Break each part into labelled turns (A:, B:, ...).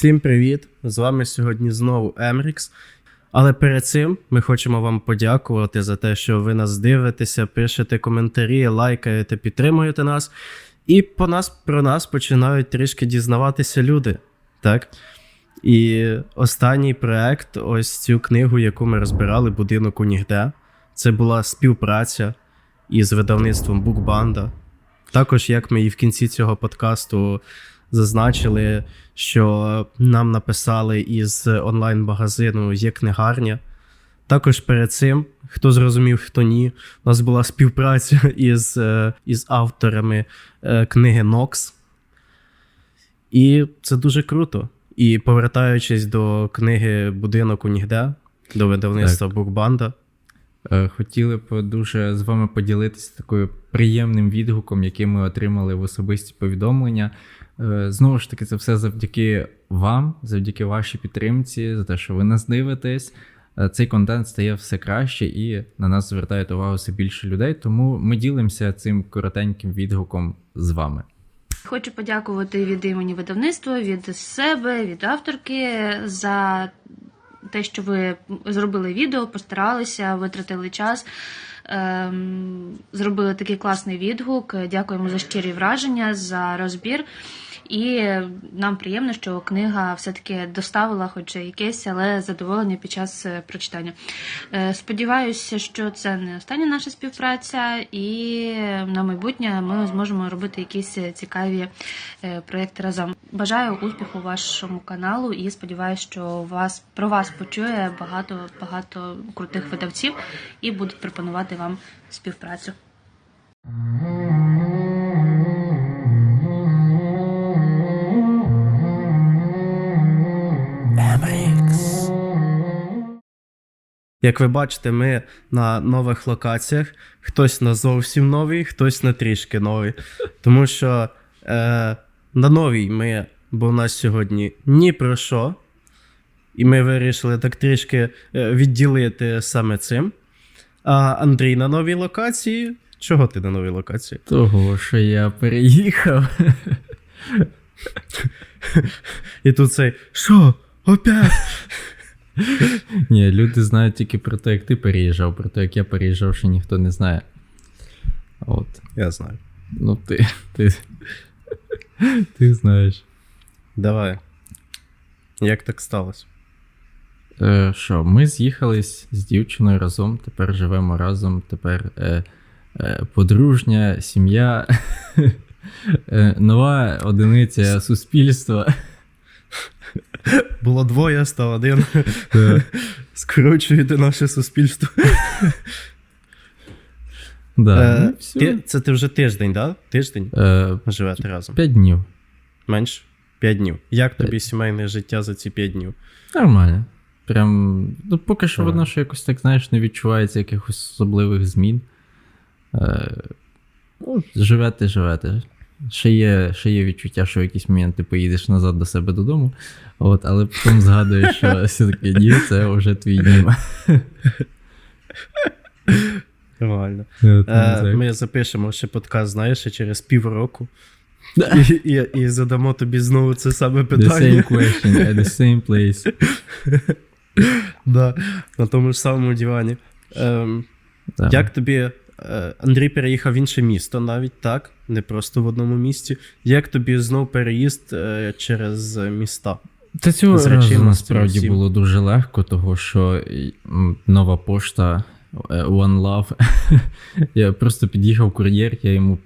A: Всім привіт! З вами сьогодні знову Емрікс. Але перед цим ми хочемо вам подякувати за те, що ви нас дивитеся, пишете коментарі, лайкаєте, підтримуєте нас. І по нас про нас починають трішки дізнаватися люди. Так? І останній проект, ось цю книгу, яку ми розбирали, будинок у нігде. Це була співпраця із видавництвом Букбанда. Також, як ми і в кінці цього подкасту зазначили, що нам написали із онлайн-магазину є книгарня. Також перед цим, хто зрозумів, хто ні, у нас була співпраця із, е, із авторами е, книги Нокс. І це дуже круто. І повертаючись до книги Будинок у нігде, до видавництва Букбанда.
B: Хотіли б дуже з вами поділитися такою приємним відгуком, який ми отримали в особисті повідомлення. Е, Знову ж таки, це все завдяки вам, завдяки вашій підтримці, за те, що ви нас дивитесь. Е, Цей контент стає все краще і на нас звертає увагу все більше людей. Тому ми ділимося цим коротеньким відгуком з вами.
C: Хочу подякувати від імені видавництва, від себе, від авторки за те, що ви зробили відео, постаралися, витратили час, ем, зробили такий класний відгук. Дякуємо за щирі враження, за розбір. І нам приємно, що книга все-таки доставила, хоч якесь, але задоволення під час е, прочитання. Е, Сподіваюся, що це не остання наша співпраця, і на майбутнє ми зможемо робити якісь цікаві е, проекти разом. Бажаю успіху вашому каналу і сподіваюся, що вас про вас почує багато багато крутих видавців і будуть пропонувати вам співпрацю.
A: Як ви бачите, ми на нових локаціях. Хтось на зовсім новий, хтось на трішки новий. Тому що е, на новій ми, бо у нас сьогодні ні про що. І ми вирішили так трішки е, відділити саме цим. А Андрій на новій локації. Чого ти на новій локації?
B: Того, що я переїхав.
A: І тут цей що? Опять?
B: Ні, люди знають тільки про те, як ти переїжджав, про те, як я переїжджав, ще ніхто не знає. От.
A: Я знаю.
B: Ну, ти. Ти, ти знаєш.
A: Давай. Як так сталося?
B: Е, що, ми з'їхались з дівчиною разом, тепер живемо разом, тепер е, е, подружня, сім'я, е, нова одиниця суспільства.
A: Було двоє, став один. Скорочуєте наше суспільство.
B: Да,
A: Е,
B: ну, всё.
A: ти, це ти вже тиждень, да? Тиждень
B: Е,
A: живете разом.
B: П'ять днів.
A: Менш? П'ять днів. Як тобі сімейне життя за ці п'ять днів?
B: Нормально. Прям, ну, поки що воно ще якось так, знаєш, не відчувається якихось особливих змін. Е, ну, живете, живете. Ще є, ще є відчуття, що в якісь моменти поїдеш назад до себе додому. От, але потім згадуєш, що все-таки ні, це вже твій дім.
A: Нормально. Е,
B: так.
A: ми запишемо ще подкаст, знаєш, через півроку. І, і, і задамо тобі знову це саме
B: The
A: питання.
B: same question at the same place.
A: Да, на тому ж самому дивані. Ем. Як тобі. е, Андрій переїхав в інше місто навіть так, не просто в одному місті. Як тобі знов переїзд е, через міста?
B: Та цього
A: з
B: разу насправді
A: всім.
B: було дуже легко, того що нова пошта е, One Love. я просто під'їхав кур'єр, я йому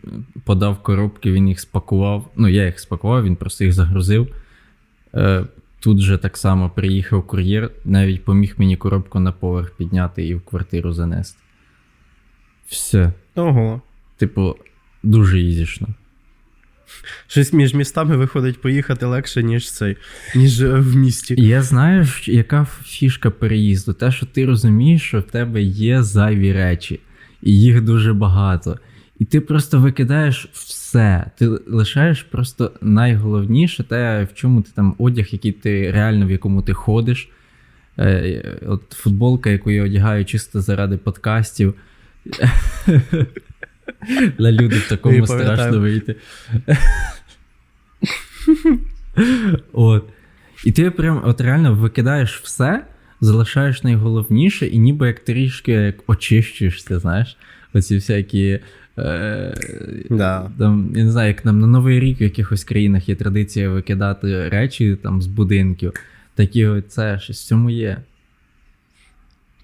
B: подав коробки, він їх спакував. Ну, я їх спакував, він просто їх загрузив. Е, Тут же так само приїхав кур'єр, навіть поміг мені коробку на поверх підняти і в квартиру занести. Все.
A: Ого.
B: Типу, дуже ізішно.
A: Щось між містами виходить поїхати легше, ніж цей, ніж е, в місті.
B: Я знаю, яка фішка переїзду. Те, що ти розумієш, що в тебе є зайві речі, і їх дуже багато. І ти просто викидаєш все. Ти лишаєш просто найголовніше, те, в чому ти там одяг, який ти реально в якому ти ходиш. Е, От футболка, яку я одягаю чисто заради подкастів. Для люди в такому страшно вийти. От. І ти прям от реально викидаєш все, залишаєш найголовніше, і ніби як трішки як очищуєшся, знаєш, оці всякі. Е,
A: Да.
B: там, я не знаю, як нам на Новий рік в якихось країнах є традиція викидати речі там з будинків. Такі от це щось в цьому є.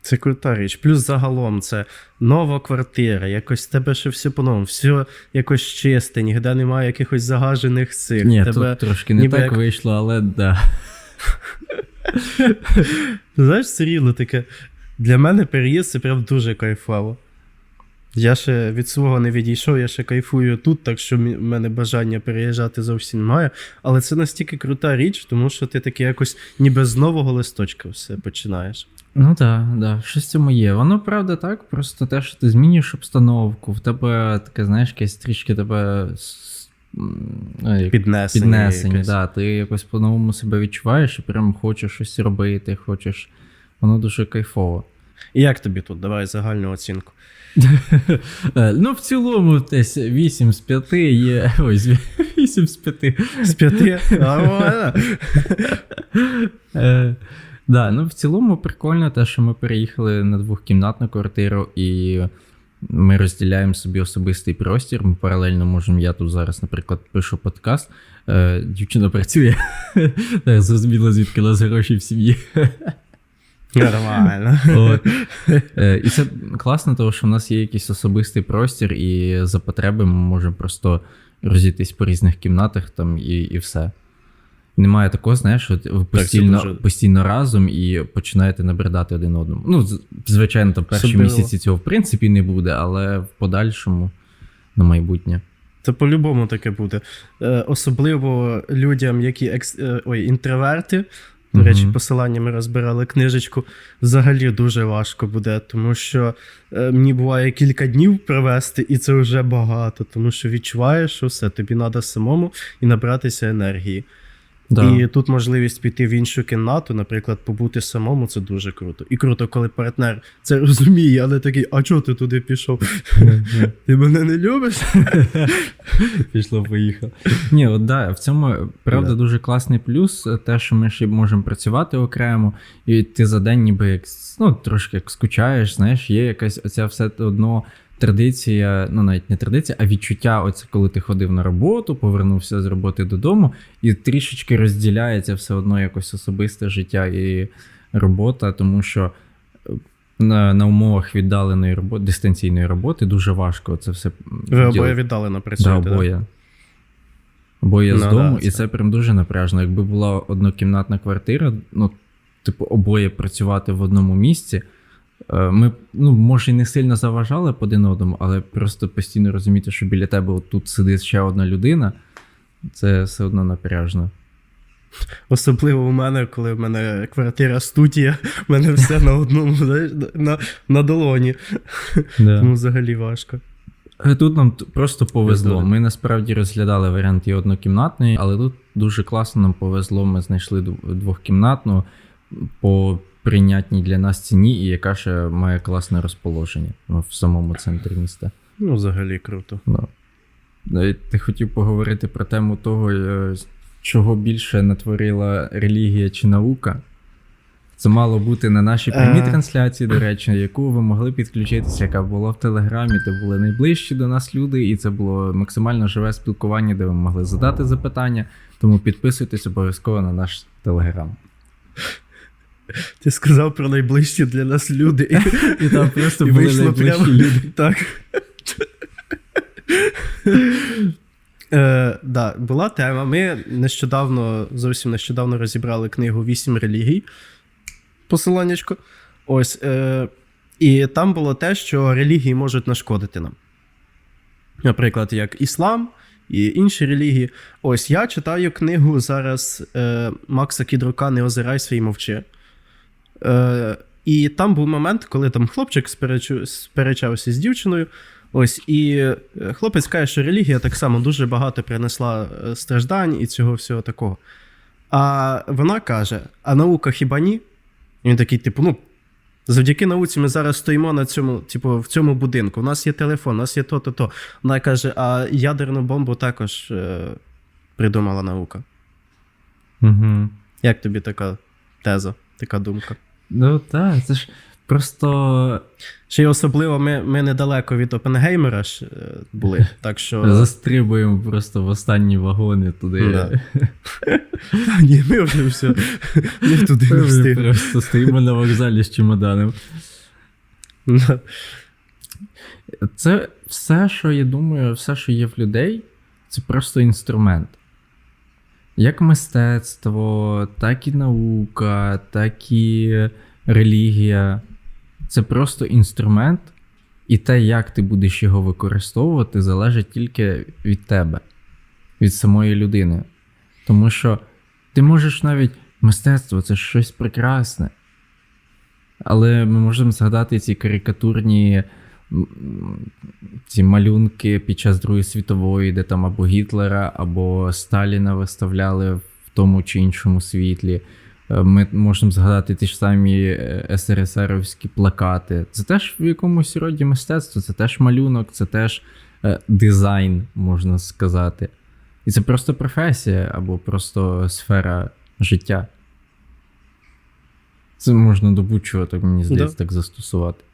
A: Це крута річ. Плюс загалом це нова квартира, якось тебе ще все по-новому, все якось чисте, ніде немає якихось загажених цих.
B: Ні,
A: тебе...
B: тут трошки не так
A: як-
B: вийшло, але да.
A: Знаєш, рівно таке. Для мене переїзд це прям дуже кайфово. Я ще від свого не відійшов, я ще кайфую тут, так що в мене бажання переїжджати зовсім немає. Але це настільки крута річ, тому що ти таки якось ніби з нового листочка все починаєш.
B: Ну так, да, да, щось в цьому є. Воно правда так, просто те, що ти змінюєш обстановку, в тебе таке, знаєш, якесь трішки тебе ну, як,
A: піднесення.
B: піднесення да, Ти якось по-новому себе відчуваєш і прям хочеш щось робити, хочеш. Воно дуже кайфово.
A: І як тобі тут? Давай загальну оцінку.
B: Е, ну, в цілому, десь 8 з 5 є. ось 8 з 5.
A: З
B: 5? Да, ну в цілому прикольно те, що ми переїхали на двохкімнатну квартиру і ми розділяємо собі особистий простір. Ми паралельно можемо. Я тут зараз, наприклад, пишу подкаст. Е, дівчина працює. Зрозуміло, звідки нас гроші в сім'ї.
A: Нормально.
B: От. Е, І це класно, тому що в нас є якийсь особистий простір, і за потреби ми можемо просто розійтись по різних кімнатах там і, і все. Немає такого, знаєш, що ви постійно,
A: дуже-
B: постійно разом і починаєте набридати один одному. Ну, звичайно, там перші
A: Особливо.
B: місяці цього в принципі не буде, але в подальшому на майбутнє.
A: Це по-любому таке буде. Е, особливо людям, які екс... е, ой, інтроверти. До речі, посилання ми розбирали книжечку. Взагалі дуже важко буде, тому що е, мені буває кілька днів провести, і це вже багато, тому що відчуваєш, що все, тобі треба самому і набратися енергії.
B: Да.
A: І тут можливість піти в іншу кімнату, наприклад, побути самому, це дуже круто. І круто, коли партнер це розуміє, але такий, а чого ти туди пішов? Ти мене не любиш?
B: Пішло, поїхав. Ні, от да, в цьому правда дуже класний плюс, е, те, що ми ще можемо працювати окремо, і ти за день ніби як ну, трошки як скучаєш, знаєш, є якась оця все одно традиція, ну навіть не традиція, а відчуття, оце коли ти ходив на роботу, повернувся з роботи додому, і трішечки розділяється все одно якось особисте життя і робота, тому що. е, На, на умовах віддаленої роботи, дистанційної роботи дуже важко це все.
A: Ви обоє віддалено
B: Да,
A: працюєте. да?
B: обоє. Обоє з
A: Ну,
B: дому,
A: да,
B: і
A: це
B: прям дуже напряжно. Якби була однокімнатна квартира, ну, типу, обоє працювати в одному місці. Е, Ми, ну, може, і не сильно заважали б один одному, але просто постійно розуміти, що біля тебе тут сидить ще одна людина, це все одно напряжно.
A: Особливо у мене, коли в мене квартира студія, в мене все на одному, на, на долоні. Тому взагалі важко.
B: Е, Тут нам просто повезло. Ми насправді розглядали варіант і однокімнатної, але тут дуже класно нам повезло. Ми знайшли двохкімнатну по прийнятній для нас ціні, і яка ще має класне розположення ну, в самому центрі міста.
A: Ну, взагалі круто.
B: Да. Е, Ти хотів поговорити про тему того, е, чого більше натворила релігія чи наука. Це мало бути на нашій прямій
A: Е.
B: трансляції, до речі, яку ви могли підключитися, яка була в Телеграмі, де були найближчі до нас люди, і це було максимально живе спілкування, де ви могли задати запитання. Тому підписуйтесь обов'язково на наш Телеграм.
A: Ти сказав про найближчі для нас люди.
B: І там просто
A: І
B: були
A: вийшло
B: найближчі
A: прямо
B: люди.
A: Так. Е, да, була тема. Ми нещодавно, зовсім нещодавно розібрали книгу Вісім релігій. Посиланнячко. Ось. Е, і там було те, що релігії можуть нашкодити нам. Наприклад, як іслам і інші релігії. Ось я читаю книгу зараз е, Макса Кідрука Не озирайся і мовчи. Е, і там був момент, коли там хлопчик сперечу, сперечався з дівчиною. Ось, і е, хлопець каже, що релігія так само дуже багато принесла е, страждань і цього всього такого. А вона каже: а наука хіба ні? І він такий, типу, ну, завдяки науці ми зараз стоїмо на цьому, типу, в цьому будинку. У нас є телефон, у нас є то-то, то. Вона каже, а ядерну бомбу також е, придумала наука.
B: Угу.
A: Як тобі така теза, така думка?
B: Ну так, це ж просто
A: Ще й особливо ми, ми недалеко від Опенгеймера ж е, були, так що.
B: застрибуємо просто в останні вагони туди.
A: Да. Та Ні, ми вже все. Ми туди не встигли.
B: Просто стоїмо на вокзалі з чемоданом. Це все, що я думаю, все, що є в людей, це просто інструмент. Як мистецтво, так і наука, так і релігія. Це просто інструмент, і те, як ти будеш його використовувати, залежить тільки від тебе, від самої людини. Тому що ти можеш навіть мистецтво це щось прекрасне. Але ми можемо згадати ці карикатурні ці малюнки під час Другої світової, де там або Гітлера, або Сталіна виставляли в тому чи іншому світлі. Е, Ми можемо згадати ті ж самі е, СРСРівські плакати. Це теж в якомусь роді мистецтво, це теж малюнок, це теж е, дизайн, можна сказати. І це просто професія або просто сфера життя. Це можна до будь-чого, так мені здається, так застосувати.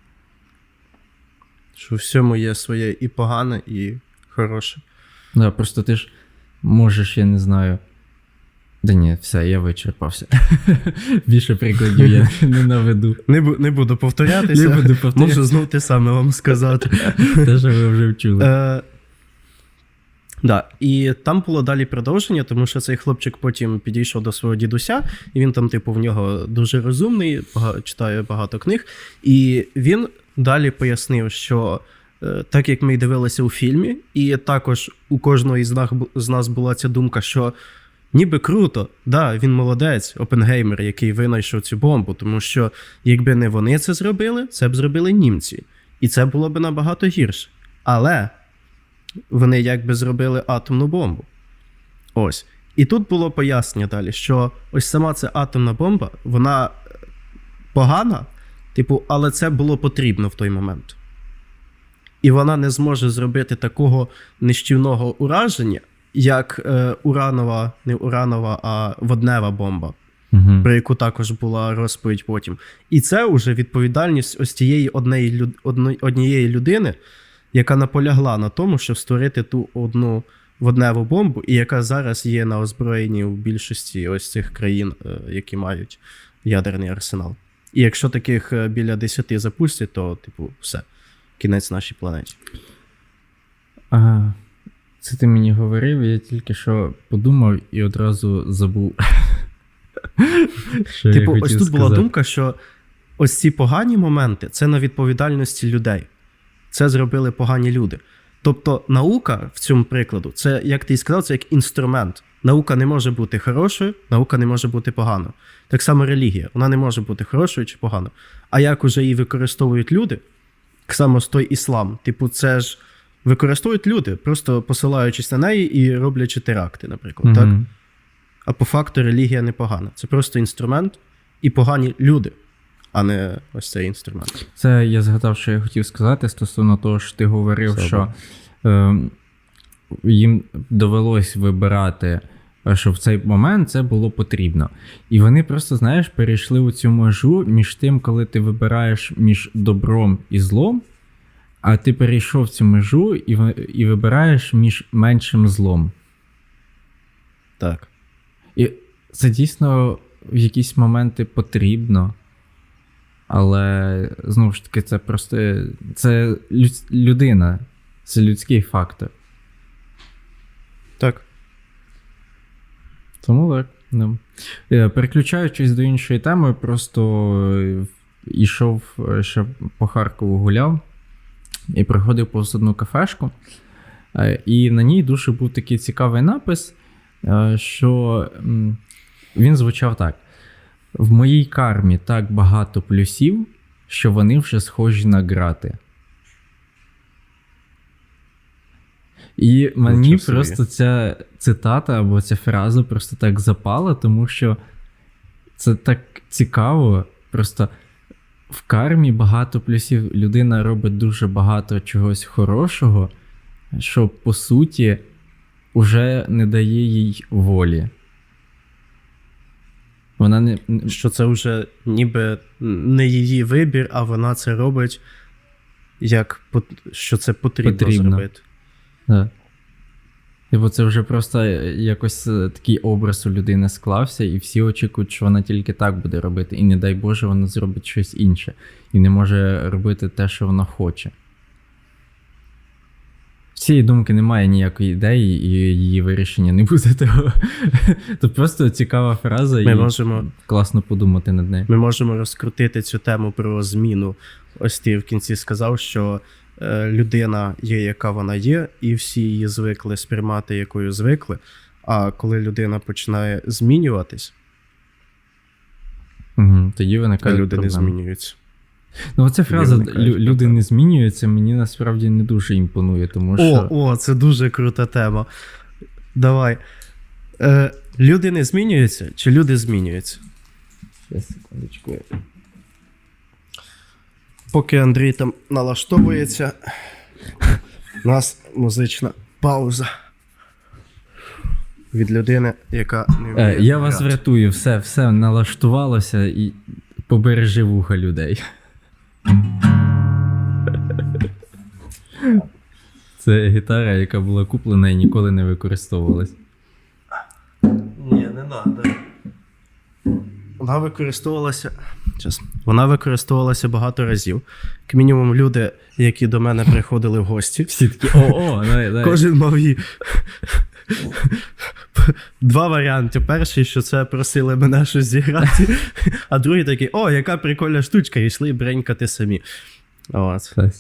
A: Що в всьому є своє і погане, і хороше.
B: Да, просто ти ж можеш, я не знаю. Да ні, все, я вичерпався. Більше прикладів я не наведу.
A: Не, бу- не буду повторятися.
B: Не буду повторятися.
A: Можу знов те саме вам сказати.
B: Те, що ви вже вчули.
A: Е, да. І там було далі продовження, тому що цей хлопчик потім підійшов до свого дідуся, і він там, типу, в нього дуже розумний, бага- читає багато книг. І він далі пояснив, що е, так як ми й дивилися у фільмі, і також у кожного з нас була ця думка, що. Ніби круто, да, він молодець, Опенгеймер, який винайшов цю бомбу, тому що якби не вони це зробили, це б зробили німці. І це було б набагато гірше. Але вони якби зробили атомну бомбу. Ось. І тут було пояснення далі, що ось сама ця атомна бомба, вона е, погана, типу, але це було потрібно в той момент. І вона не зможе зробити такого нищівного ураження, як е, уранова, не уранова, а воднева бомба
B: Угу.
A: про яку також була розповідь потім. І це вже відповідальність ось тієї люд- однієї людини, яка наполягла на тому, щоб створити ту одну водневу бомбу, і яка зараз є на озброєнні в більшості ось цих країн, е, які мають ядерний арсенал. І якщо таких е, біля 10 запустять, то, типу, все, кінець нашій планеті.
B: Ага. Це ти мені говорив, я тільки що подумав і одразу забув. Що я
A: Типу, ось
B: хотів
A: тут була думка, що ось ці погані моменти це на відповідальності людей. Це зробили погані люди. Тобто, наука в цьому прикладу, це, як ти і сказав, це як інструмент. Наука не може бути хорошою, наука не може бути поганою. Так само релігія, вона не може бути хорошою чи поганою. А як уже її використовують люди, так само з той іслам, типу, це ж використовують люди, просто посилаючись на неї і роблячи теракти, наприклад. Так? А по факту релігія не погана. Це просто інструмент і погані люди, а не ось цей інструмент.
B: Це я згадав, що я хотів сказати стосовно того, що ти говорив,
A: Все
B: що е, їм довелось вибирати, що в цей момент це було потрібно. І вони просто, знаєш, перейшли у цю межу між тим, коли ти вибираєш між добром і злом, а ти перейшов цю межу і, і вибираєш між меншим злом.
A: Так.
B: І це дійсно в якісь моменти потрібно. Але знову ж таки, це просто це людина, це людський фактор.
A: Так.
B: Тому так. Да. Е, Переключаючись до іншої теми, просто е, йшов е, ще по Харкову гуляв і приходив повз одну кафешку. І на ній дуже був такий цікавий напис, що він звучав так: в моїй кармі так багато плюсів, що вони вже схожі на грати. І мені
A: собі.
B: просто ця цитата або ця фраза просто так запала, тому що це так цікаво. Просто в кармі багато плюсів. Людина робить дуже багато чогось хорошого, що по суті вже не дає їй волі. Вона не-
A: що це вже ніби не її вибір, а вона це робить, як що це потрібно,
B: Потрібно.
A: зробити.
B: Да. Типу, це вже просто якось е, такий образ у людини склався, і всі очікують, що вона тільки так буде робити. І не дай Боже, вона зробить щось інше. І не може робити те, що вона хоче. В цієї думки немає ніякої ідеї, і її вирішення не буде того. Це просто цікава фраза,
A: Ми
B: і
A: можемо,
B: класно подумати над нею.
A: ми можемо розкрутити цю тему про зміну. Ось ти в кінці сказав, що е, людина є, яка вона є, і всі її звикли сприймати, якою звикли. А коли людина починає змінюватись,
B: Угу. Тоді
A: то
B: виникає
A: люди не змінюються.
B: Ну, оця фраза люди не змінюються, мені насправді не дуже імпонує, тому що.
A: О, о, це дуже крута тема. Давай. Е, люди не змінюються, чи люди змінюються?
B: Щас, секундочку.
A: Поки Андрій там налаштовується, у нас музична пауза. Від людини, яка не вміє.
B: Е, я вас
A: грати.
B: врятую, все, все налаштувалося і побережи вуха людей. Це гітара, яка була куплена і ніколи не використовувалась.
A: Ні, не треба. Вона використовувалася. Вона використовувалася багато разів. Як мінімум, люди, які до мене приходили в гості,
B: Всі такі, о, о, дай, дай.
A: Кожен мав її. Два варіанти. Перший, що це просили мене щось зіграти, а другий такий, о, яка прикольна штучка, і йшли бренькати самі. От. Е,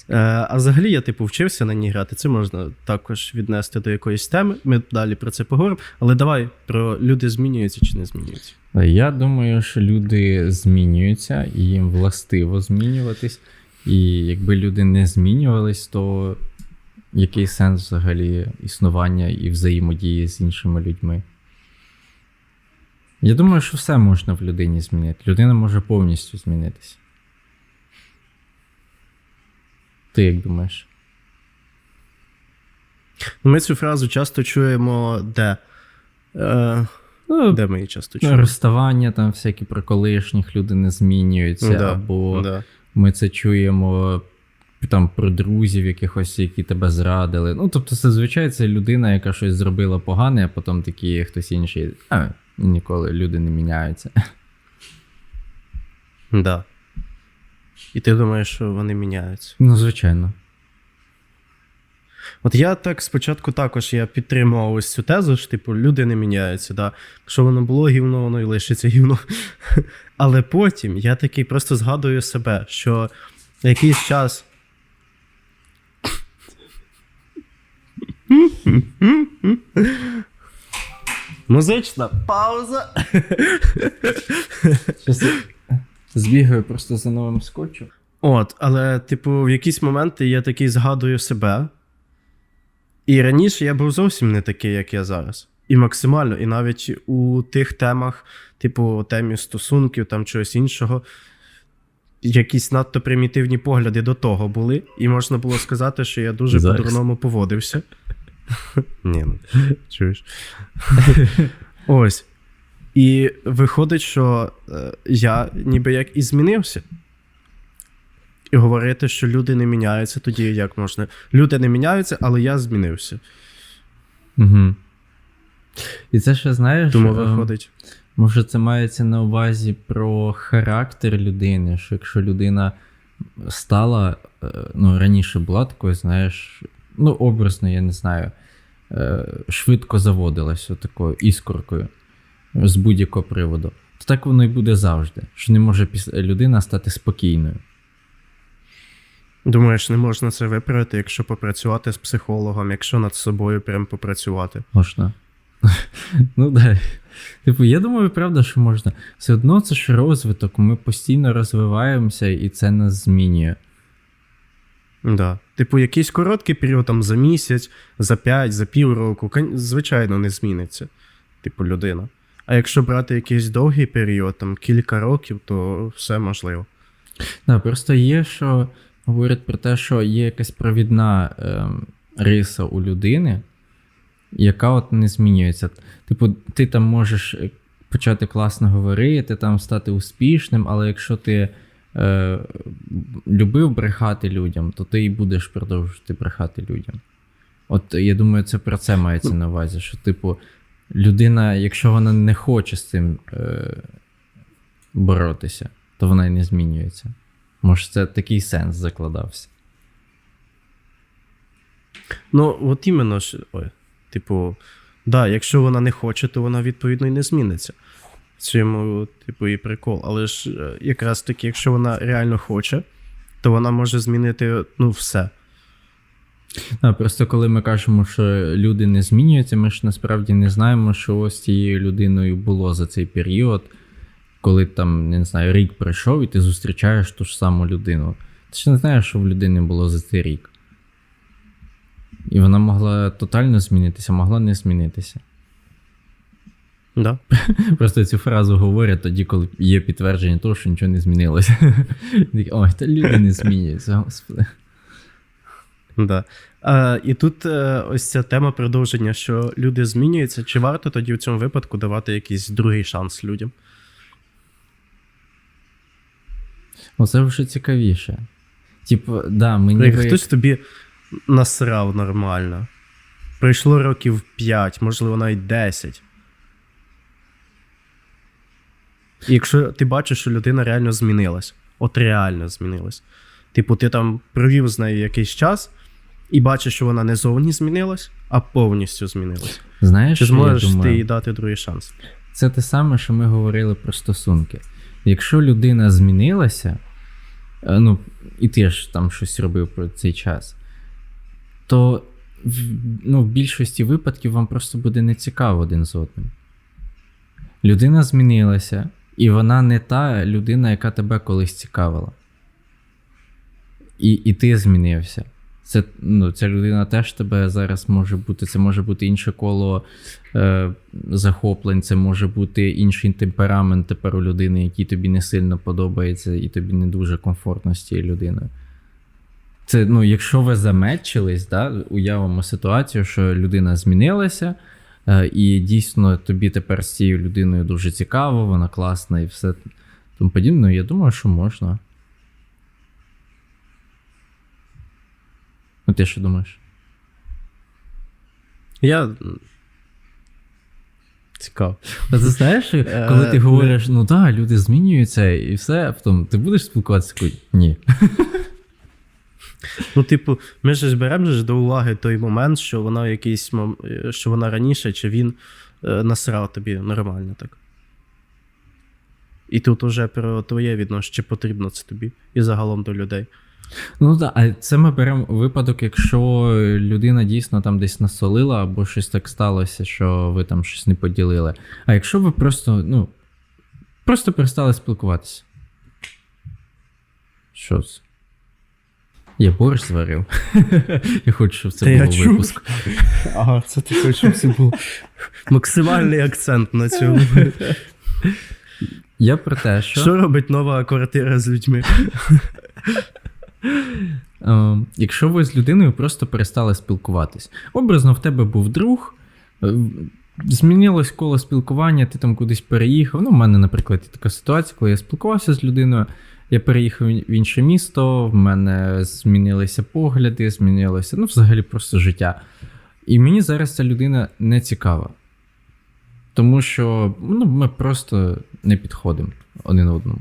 A: а взагалі я типу вчився на ній грати. Це можна також віднести до якоїсь теми. Ми далі про це поговоримо. Але давай про люди змінюються чи не змінюються.
B: Я думаю, що люди змінюються, і їм властиво змінюватись. І якби люди не змінювались, то який сенс взагалі існування і взаємодії з іншими людьми? Я думаю, що все можна в людині змінити. Людина може повністю змінитися. Ти як думаєш?
A: Ми цю фразу часто чуємо де. Е,
B: Ну,
A: де ми її часто чуємо?
B: розставання, там всякі про колишніх люди не змінюються,
A: Да,
B: або
A: Да.
B: Ми це чуємо там про друзів якихось, які тебе зрадили. Ну, тобто, це звичайно це людина, яка щось зробила погане, а потім такі хтось інший. А, ніколи люди не міняються.
A: Да. І ти думаєш, що вони міняються.
B: Ну, звичайно.
A: От я так спочатку також я підтримував ось цю тезу, що типу люди не міняються. Да? Якщо воно було гівно, воно і лишиться гівно. Але потім я такий просто згадую себе, що якийсь час. Музична пауза.
B: Збігаю просто за новим скотчем.
A: От, але, типу, в якісь моменти я такий згадую себе. І раніше я був зовсім не такий, як я зараз. І максимально, і навіть у тих темах, типу, темі стосунків, там чогось іншого, якісь надто примітивні погляди до того були. І можна було сказати, що я дуже
B: Зараз.
A: по-дурному поводився. Ні, ну, чуєш. Ось. І виходить, що е, я ніби як і змінився. І говорити, що люди не міняються, тоді як можна. Люди не міняються, але я змінився.
B: Угу. І це ще знаєш.
A: Тому
B: е,
A: виходить.
B: Може, це мається на увазі про характер людини, що якщо людина стала, е, ну, раніше була такою, знаєш, ну, образно, я не знаю, швидко заводилась такою іскоркою з будь-якого приводу, то так воно і буде завжди. Що не може людина стати спокійною.
A: Думаєш, не можна це виправити, якщо попрацювати з психологом, якщо над собою прям попрацювати.
B: Можна. Ну, да. Типу, я думаю, правда, що можна. Все одно це ж розвиток, ми постійно розвиваємося, і це нас змінює.
A: Да. Типу, якийсь короткий період, там за місяць, за п'ять, за півроку, звичайно, не зміниться. Типу, людина. А якщо брати якийсь довгий період, там кілька років, то все можливо.
B: Да, просто є, що говорять про те, що є якась провідна ем, риса у людини, яка от не змінюється. Типу, ти там можеш е, почати класно говорити, там стати успішним, але якщо ти е, любив брехати людям, то ти і будеш продовжувати брехати людям. От я думаю, це про це мається на увазі. Що, типу, людина, якщо вона не хоче з цим е, боротися, то вона і не змінюється. Може, це такий сенс закладався.
A: Ну, от іменно ж, ой, типу, да, якщо вона не хоче, то вона відповідно і не зміниться. В цьому, типу, і прикол. Але ж е, якраз таки, якщо вона реально хоче, то вона може змінити ну, все.
B: А, просто коли ми кажемо, що люди не змінюються, ми ж насправді не знаємо, що з цією людиною було за цей період, коли там, не знаю, рік пройшов і ти зустрічаєш ту ж саму людину. Ти ж не знаєш, що в людини було за цей рік. І вона могла тотально змінитися, могла не змінитися.
A: Да?
B: Просто цю фразу говорять тоді, коли є підтвердження того, що нічого не змінилося. Ой, та люди не змінюються, господи.
A: Да. А, і тут е, ось ця тема продовження, що люди змінюються. Чи варто тоді в цьому випадку давати якийсь другий шанс людям?
B: Оце вже цікавіше. Типу, да, ми
A: Ну, Як
B: ніби...
A: хтось тобі насрав нормально. Пройшло років 5, можливо, навіть 10. І якщо ти бачиш, що людина реально змінилась, от реально змінилась. Типу, ти там провів з нею якийсь час і бачиш, що вона не зовні змінилась, а повністю змінилась.
B: Знаєш,
A: Чи зможеш ти їй дати другий шанс?
B: Це те саме, що ми говорили про стосунки. Якщо людина змінилася, е, ну, і ти ж там щось робив про цей час, то в, ну, в більшості випадків вам просто буде нецікаво один з одним. Людина змінилася, і вона не та людина, яка тебе колись цікавила. І, і ти змінився. Це, ну, ця людина теж тебе зараз може бути. Це може бути інше коло е, захоплень, це може бути інший темперамент тепер у людини, який тобі не сильно подобається, і тобі не дуже комфортно з цією людиною. Це, ну, якщо ви замечились, да, уявимо ситуацію, що людина змінилася, е, і дійсно тобі тепер з цією людиною дуже цікаво, вона класна і все тому подібне, ну, я думаю, що можна. Ну, ти що думаєш?
A: Я. Цікаво.
B: А ти знаєш, коли ти
A: Е,
B: говориш, ну так, люди змінюються і все, а потім ти будеш спілкуватися? Ні.
A: Ну, типу, ми ж беремо ж до уваги той момент, що вона якийсь е, що вона раніше, чи він е, насрав тобі нормально так. І тут уже про твоє відношення, чи потрібно це тобі, і загалом до людей.
B: Ну так, а це ми беремо випадок, якщо людина дійсно там десь насолила, або щось так сталося, що ви там щось не поділили. А якщо ви просто, ну, просто перестали спілкуватися. Що це? Я борщ зварив. Я хочу, щоб це
A: Та я
B: було
A: чув.
B: випуск.
A: Ага, це ти хочеш, щоб це був максимальний акцент на цьому.
B: Я про те, що.
A: Що робить нова квартира з людьми?
B: Е, якщо ви з людиною просто перестали спілкуватись. Образно в тебе був друг, е, змінилось коло спілкування, ти там кудись переїхав. Ну, в мене, наприклад, є така ситуація, коли я спілкувався з людиною, я переїхав в інше місто, в мене змінилися погляди, змінилося, ну, взагалі просто життя. І мені зараз ця людина не цікава. Тому що ну, ми просто не підходимо один одному.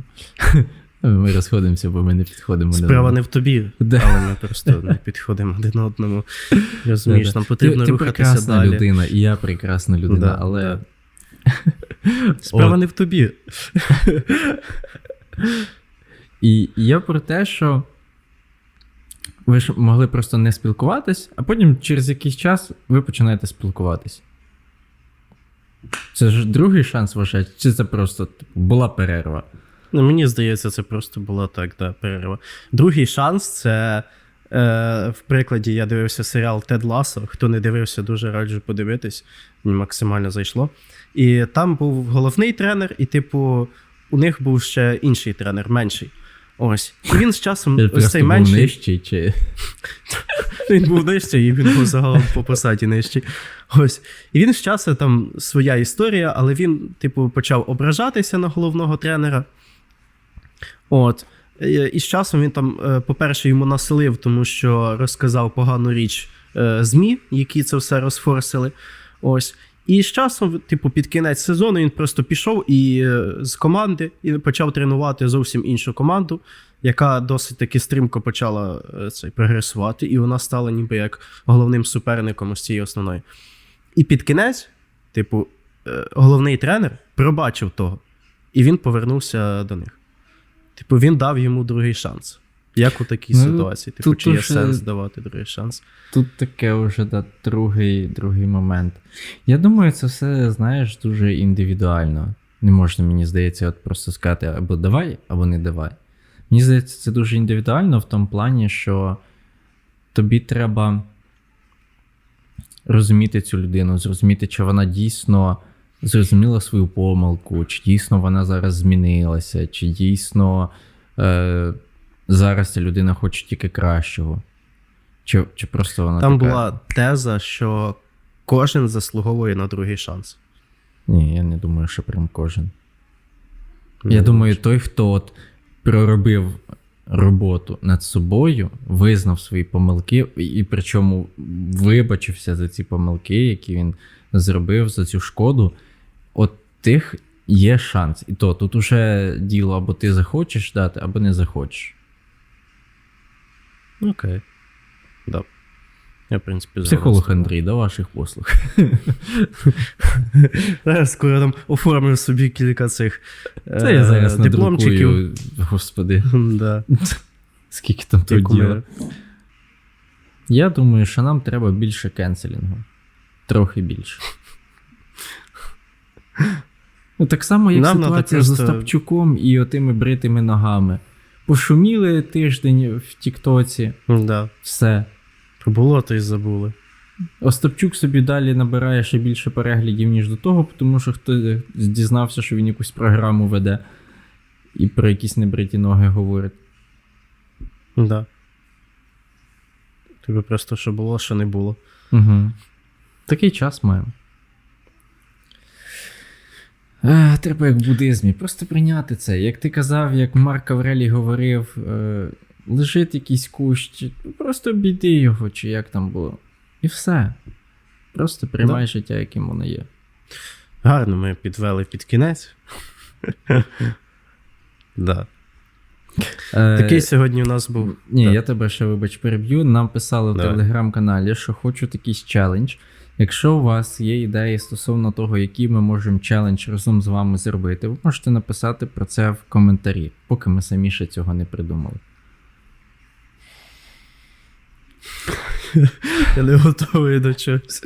B: Ми розходимося, бо ми не підходимо
A: Справа не в тобі,
B: Да.
A: але ми просто не підходимо один одному. Розумієш,
B: Да-да.
A: нам потрібно
B: ти, ти
A: рухатися
B: прекрасна
A: далі.
B: людина, і я прекрасна людина,
A: Да,
B: але
A: да. Справа
B: От.
A: не в тобі.
B: І я про те, що ви ж могли просто не спілкуватись, а потім через якийсь час ви починаєте спілкуватись. Це ж другий шанс вважаєте, чи це просто типу, була перерва?
A: Ну, мені здається, це просто була так, да, перерва. Другий шанс це. Е, в прикладі я дивився серіал Тед Ласо. Хто не дивився, дуже раджу подивитись. Мені максимально зайшло. І там був головний тренер, і, типу, у них був ще інший тренер, менший. Ось. І він з часом ось цей
B: був
A: менший.
B: нижчий, чи...
A: Він був нижчий, і він був загалом по посаді нижчий. Ось. І він з часу там своя історія, але він, типу, почав ображатися на головного тренера. От. Е, І з часом він там, е, по-перше, йому населив, тому що розказав погану річ е, ЗМІ, які це все розфорсили. Ось. І з часом, типу, під кінець сезону він просто пішов і з команди і почав тренувати зовсім іншу команду, яка досить таки стрімко почала цей, прогресувати, і вона стала ніби як головним суперником з цієї основної. І під кінець, типу, головний тренер пробачив того, і він повернувся до них. Типу, він дав йому другий шанс. Як у такій
B: Ну,
A: ситуації? Типу,
B: тут
A: чи є
B: уже-
A: сенс давати другий шанс?
B: Тут таке вже да, другий, другий момент. Я думаю, це все, знаєш, дуже індивідуально. Не можна, мені здається, от просто сказати або давай, або не давай. Мені здається, це дуже індивідуально в тому плані, що тобі треба розуміти цю людину, зрозуміти, чи вона дійсно зрозуміла свою помилку, чи дійсно вона зараз змінилася, чи дійсно е, зараз ця людина хоче тільки кращого. Чи, чи просто вона
A: Там
B: така...
A: була теза, що кожен заслуговує на другий шанс.
B: Ні, я не думаю, що прям кожен.
A: Не
B: я думаю,
A: думаю,
B: той, хто от проробив роботу над собою, визнав свої помилки, і, і причому вибачився за ці помилки, які він зробив за цю шкоду. От тих є шанс. І то тут уже діло або ти захочеш дати, або не захочеш.
A: Окей. Да. Я, в принципі,
B: Психолог. Андрій, до ваших послуг.
A: Зараз скоро там оформив собі кілька цих
B: Це я зараз
A: е, дипломчиків.
B: надрукую, господи,
A: Да.
B: скільки там тут діла. Я думаю, що нам треба більше кенселінгу. Трохи більше. Ну, так само, як
A: Нам
B: ситуація з
A: просто-
B: Остапчуком і отими бритими ногами. Пошуміли тиждень в Тіктоці,
A: Да.
B: все.
A: Було, то й забули.
B: Остапчук собі далі набирає ще більше переглядів, ніж до того, тому що хтось дізнався, що він якусь програму веде і про якісь небриті ноги говорить.
A: Да. Тобі просто що було, що не було.
B: Угу. Такий час маємо. Е, треба як в буддизмі, просто прийняти це. Як ти казав, як Марк Аврелій говорив, е, лежить якийсь кущ, просто обійди його, чи як там було. І все. Просто приймай
A: Да.
B: життя, яким воно є.
A: Гарно ми підвели під кінець. да.
B: Е,
A: Такий сьогодні у нас був.
B: Ні, я тебе ще, вибач, переб'ю. Нам писали в телеграм-каналі, що хочуть якийсь челендж. Якщо у вас є ідеї стосовно того, який ми можемо челендж разом з вами зробити, ви можете написати про це в коментарі, поки ми самі ще цього не придумали.
A: Я не готовий до чогось.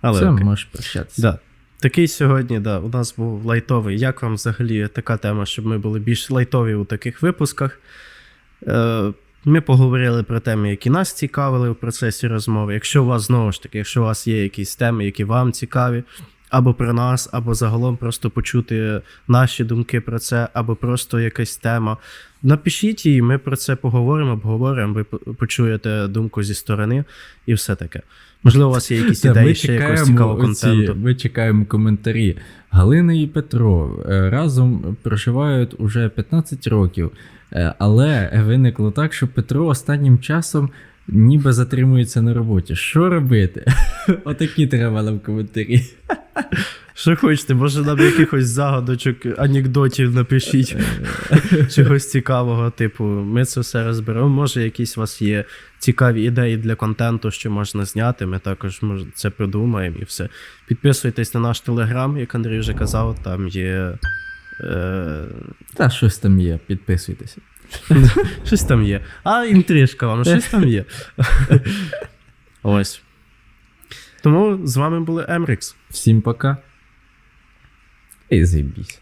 A: Але
B: Все,
A: окей.
B: можеш прощатися.
A: Да. Такий сьогодні, да, у нас був лайтовий. Як вам взагалі така тема, щоб ми були більш лайтові у таких випусках? Е, ми поговорили про теми, які нас цікавили в процесі розмови. Якщо у вас знову ж таки, якщо у вас є якісь теми, які вам цікаві, або про нас, або загалом просто почути наші думки про це, або просто якась тема. Напишіть її, ми про це поговоримо, обговоримо, ви почуєте думку зі сторони і все таке. Можливо, у вас є якісь ідеї ще якогось цікавого
B: оці-
A: контенту.
B: ми чекаємо коментарі. Галина і Петро е, разом проживають уже 15 років. Е, Але виникло так, що Петро останнім часом ніби затримується на роботі. Що робити? Отакі треба нам коментарі.
A: Що хочете, може нам якихось загадочок, анекдотів напишіть, чогось цікавого, типу, ми це все розберемо. Може, якісь у вас є цікаві ідеї для контенту, що можна зняти. Ми також може, це придумаємо і все. Підписуйтесь на наш телеграм, як Андрій вже казав, там є. Е,
B: Та щось там є, підписуйтеся.
A: щось там є. А, інтрижка вам, щось там є. Ось. Тому з вами були Емрікс.
B: Всім пока. І заєбісь.